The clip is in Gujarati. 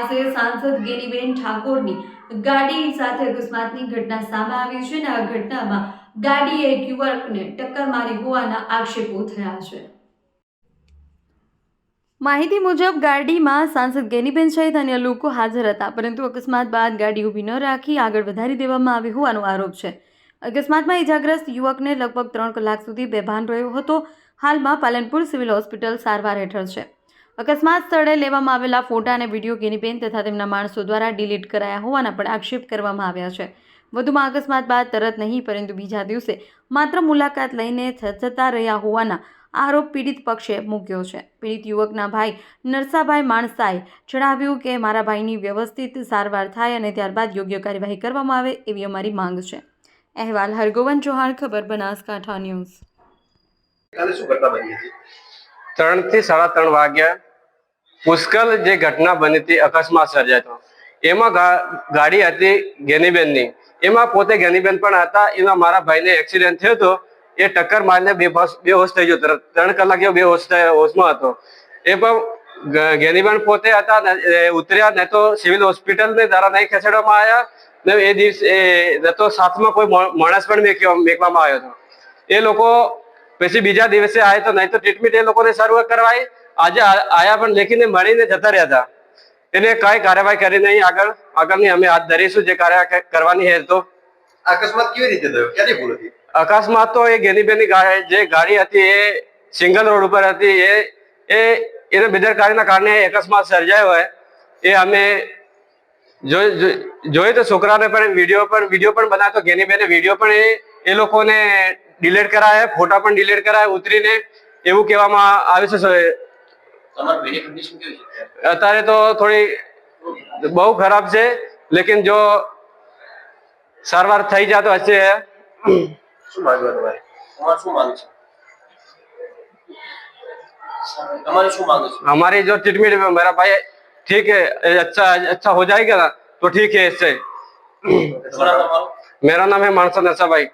પાસે સાંસદ ગેનીબેન ઠાકોરની ગાડી સાથે અકસ્માતની ઘટના સામે આવી છે અને આ ઘટનામાં ગાડીએ એક યુવકને ટક્કર મારી હોવાના આક્ષેપો થયા છે. માહિતી મુજબ ગાડીમાં સાંસદ ગેનીબેન સહિત અન્ય લોકો હાજર હતા, પરંતુ અકસ્માત બાદ ગાડી ઊભી ન રાખી આગળ વધારી દેવામાં આવી હોવાનો આરોપ છે. અકસ્માતમાં ઇજાગ્રસ્ત યુવકને લગભગ ત્રણ કલાક સુધી બેભાન રહ્યો હતો. હાલમાં પાલનપુર સિવિલ હોસ્પિટલ સારવાર હેઠળ છે. અકસ્માત સ્થળે લેવામાં આવેલા ફોટા અને વીડિયો ગેનીબેન તથા તેમના માણસો દ્વારા ડિલીટ કરાયા હોવાના પણ આક્ષેપ કરવામાં આવ્યા છે. વધુમાં અકસ્માત બાદ તરત નહીં, પરંતુ બીજા દિવસે માત્ર મુલાકાત લઈને થતા રહ્યા હોવાના આરોપ પીડિત પક્ષે મૂક્યો છે. પીડિત યુવકના ભાઈ નરસાભાઈ માણસાએ જણાવ્યું કે, મારા ભાઈની વ્યવસ્થિત સારવાર થાય અને ત્યારબાદ યોગ્ય કાર્યવાહી કરવામાં આવે એવી અમારી માંગ છે. અહેવાલ હરગોવન ચૌહાણ, ખબર બનાસકાંઠા ન્યૂઝ. શું ઘટના બની હતી ત્રણથી સાડા ત્રણ વાગ્યા પુષ્કળ જે ઘટના બની હતી, અકસ્માત સર્જાયો એમાં ગાડી હતી ગેનીબેનની. એમાં પોતે ગેનીબેન પણ હતા, એમાં મારા ભાઈને એક્સિડન્ટ થયો હતો. એ ટક્કર મારીને બેહોશ બેહોશ થઈ ગયો. ત્રણ કલાક એવો બેહોશ હોશમાં હતો. એ પણ ગેનીબેન પોતે હતા ઉતર્યા ને તો સિવિલ હોસ્પિટલ ને દ્વારા નહીં ખસેડવામાં આવ્યા ને એ દિવસે તો સાથમાં કોઈ માણસ પણ મેકવામાં આવ્યો હતો. એ લોકો પછી બીજા દિવસે આવે તો નહીં તો ટ્રીટમેન્ટ એ લોકોને શરૂ કરવાય. આજે આયા પણ લેખીને મળીને જતા રહ્યા હતા. એને કઈ કાર્યવાહી કરી નહીં. આગળ આગળની અમે હાથ ધરીશું જે કાર્યવાહી કરવાની હે તો. અકસ્માત કેવી રીતે થયો? ક્યારે ભૂલ હતી? અકસ્માત તો એ ગેનીબેની ગાડી જે ગાડી હતી એ સિંગલ રોડ ઉપર હતી. એ એ એને બેદરકારીના કારણે અકસ્માત સર્જાયો હોય. એ અમે જોઈ જોઈ- જોઈ તો છોકરાને પણ વીડિયો પણ વીડિયો પણ બનાવતો ગેની ગેનીબેને વીડિયો પણ એ એ લોકોને ડિલીટ કરાયા ફોટા પણ ડિલીટ કરાયા ઉતરીને એવું કહેવામાં આવે છે તમારી બેની કન્ડિશન કેવી છે અત્યારે તો થોડી બહુ ખરાબ છે લેકિન જો સારવાર થઈ જાય તો હશે શું માંગવા તમારે તમારે શું માંગ છે તમારી શું માંગ છે हमारी जो ट्रीटमेंट में मेरा भाई ठीक है अच्छा अच्छा हो जाएगा ना तो ठीक है इससे શું નામ તમારું मेरा नाम है मानसा नरसा भाई